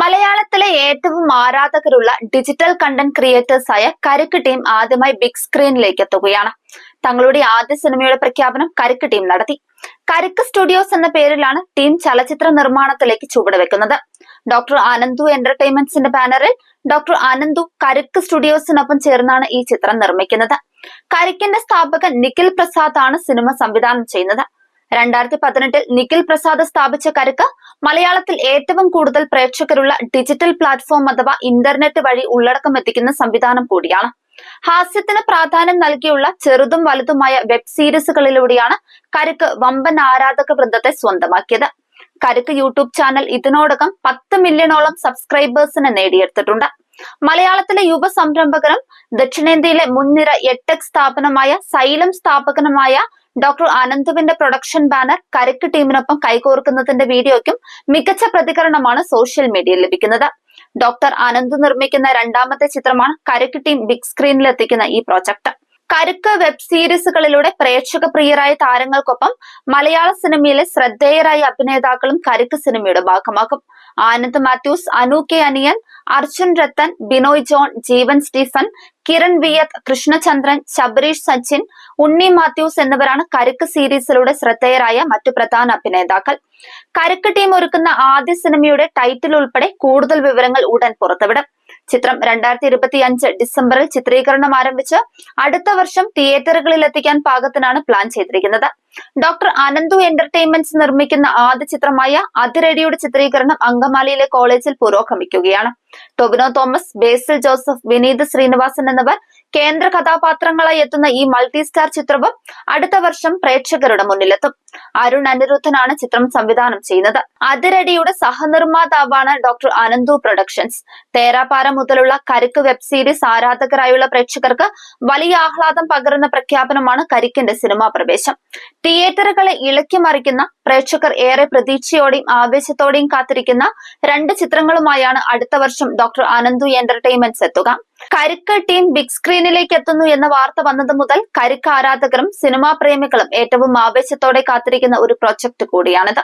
മലയാളത്തിലെ ഏറ്റവും ആരാധകരുള്ള ഡിജിറ്റൽ കണ്ടന്റ് ക്രിയേറ്റേഴ്സായ കരുക്ക് ടീം ആദ്യമായി ബിഗ് സ്ക്രീനിലേക്ക് എത്തുകയാണ്. തങ്ങളുടെ ആദ്യ സിനിമയുടെ പ്രഖ്യാപനം കരുക്ക് ടീം നടത്തി. കരുക്ക് സ്റ്റുഡിയോസ് എന്ന പേരിലാണ് ടീം ചലച്ചിത്ര നിർമ്മാണത്തിലേക്ക് ചുവടുവെക്കുന്നത്. ഡോക്ടർ ആനന്ദു എന്റർടൈൻമെന്റ്സിന്റെ ബാനറിൽ ഡോക്ടർ ആനന്ദു കരുക്ക് സ്റ്റുഡിയോസിനൊപ്പം ചേർന്നാണ് ഈ ചിത്രം നിർമ്മിക്കുന്നത്. കരുക്കിന്റെ സ്ഥാപകൻ നിഖിൽ പ്രസാദ് ആണ് സിനിമ സംവിധാനം ചെയ്യുന്നത്. രണ്ടായിരത്തി പതിനെട്ടിൽ നിഖിൽ പ്രസാദ് സ്ഥാപിച്ച കരുക്ക് മലയാളത്തിൽ ഏറ്റവും കൂടുതൽ പ്രേക്ഷകരുള്ള ഡിജിറ്റൽ പ്ലാറ്റ്ഫോം അഥവാ ഇന്റർനെറ്റ് വഴി ഉള്ളടക്കം എത്തിക്കുന്ന സംവിധാനം കൂടിയാണ്. ഹാസ്യത്തിന് പ്രാധാന്യം നൽകിയുള്ള ചെറുതും വലുതുമായ വെബ് സീരീസുകളിലൂടെയാണ് കരുക്ക് വമ്പൻ ആരാധക വൃന്ദത്തെ സ്വന്തമാക്കിയത്. കരുക്ക് യൂട്യൂബ് ചാനൽ ഇതിനോടകം പത്ത് മില്യണോളം സബ്സ്ക്രൈബേഴ്സിനെ നേടിയെടുത്തിട്ടുണ്ട്. മലയാളത്തിലെ യുവ സംരംഭകനും ദക്ഷിണേന്ത്യയിലെ മുൻനിര എട്ടെക് സ്ഥാപനമായ സൈലം സ്ഥാപകനുമായ ഡോക്ടർ അനന്തുവിന്റെ പ്രൊഡക്ഷൻ ബാനർ കരക്ക് ടീമിനൊപ്പം കൈകോർക്കുന്നതിന്റെ വീഡിയോയ്ക്കും മികച്ച പ്രതികരണമാണ് സോഷ്യൽ മീഡിയയിൽ ലഭിക്കുന്നത്. ഡോക്ടർ അനന്തു നിർമ്മിക്കുന്ന രണ്ടാമത്തെ ചിത്രമാണ് കരക്ക് ടീം ബിഗ് സ്ക്രീനിൽ എത്തിക്കുന്ന ഈ പ്രോജക്ട്. കരുക്ക് വെബ് സീരീസുകളിലൂടെ പ്രേക്ഷക പ്രിയരായ താരങ്ങൾക്കൊപ്പം മലയാള സിനിമയിലെ ശ്രദ്ധേയരായ അഭിനേതാക്കളും കരുക്ക് സിനിമയുടെ ഭാഗമാകും Anand Mathews Anu K Aniyan Arjun Rathan Binoy John Jeevan Stephen Kiran Viyath Krishnachandran Shabareesh Sachin Unni Mathews എന്നിവരാണ് കരുക്ക് സീരീസിലൂടെ ശ്രദ്ധേയരായ മറ്റു പ്രധാന അഭിനേതാക്കൾ. കരുക്ക് ടീം ഒരുക്കുന്ന ആദ്യ സിനിമയുടെ ടൈറ്റിൽ ഉൾപ്പെടെ കൂടുതൽ വിവരങ്ങൾ ഉടൻ പുറത്തുവിടും. ചിത്രം രണ്ടായിരത്തി ഇരുപത്തി അഞ്ച് ഡിസംബറിൽ ചിത്രീകരണം ആരംഭിച്ച് അടുത്ത വർഷം തിയേറ്ററുകളിൽ എത്തിക്കാൻ പാകത്തിനാണ് പ്ലാൻ ചെയ്തിരിക്കുന്നത്. ഡോക്ടർ അനന്തു എന്റർടൈൻമെന്റ്സ് നിർമ്മിക്കുന്ന ആദ്യ ചിത്രമായ അതിരടിയുടെ ചിത്രീകരണം അങ്കമാലിയിലെ കോളേജിൽ പുരോഗമിക്കുകയാണ്. Tovino Thomas Basil Joseph Vineeth Sreenivasan എന്നിവർ കേന്ദ്ര കഥാപാത്രങ്ങളായി എത്തുന്ന ഈ മൾട്ടി സ്റ്റാർ ചിത്രവും അടുത്ത വർഷം പ്രേക്ഷകരുടെ മുന്നിലെത്തും. അരുൺ അനിരുദ്ധനാണ് ചിത്രം സംവിധാനം ചെയ്യുന്നത്. അതിരടിയുടെ സഹനിർമ്മാതാവാണ് ഡോക്ടർ അനന്തു പ്രൊഡക്ഷൻസ്. തേരാപാര മുതലുള്ള കരുക്ക് വെബ് സീരീസ് ആരാധകരായുള്ള പ്രേക്ഷകർക്ക് വലിയ ആഹ്ലാദം പകരുന്ന പ്രഖ്യാപനമാണ് കരിക്കിന്റെ സിനിമാ പ്രവേശം. തിയേറ്ററുകളെ ഇളക്കി മറിക്കുന്ന പ്രേക്ഷകർ ഏറെ പ്രതീക്ഷയോടെയും ആവേശത്തോടെയും കാത്തിരിക്കുന്ന രണ്ട് ചിത്രങ്ങളുമായാണ് അടുത്ത വർഷം ഡോക്ടർ അനന്തു എന്റർടൈൻമെന്റ്സ് എത്തുക. കരുക്ക് ടീം ബിഗ് സ്ക്രീനിലേക്ക് എത്തുന്നു എന്ന വാർത്ത വന്നത് മുതൽ കരുക്ക് ആരാധകരും സിനിമാ പ്രേമികളും ഏറ്റവും ആവേശത്തോടെ കാത്തിരിക്കുന്ന ഒരു പ്രൊജക്ട് കൂടിയാണിത്.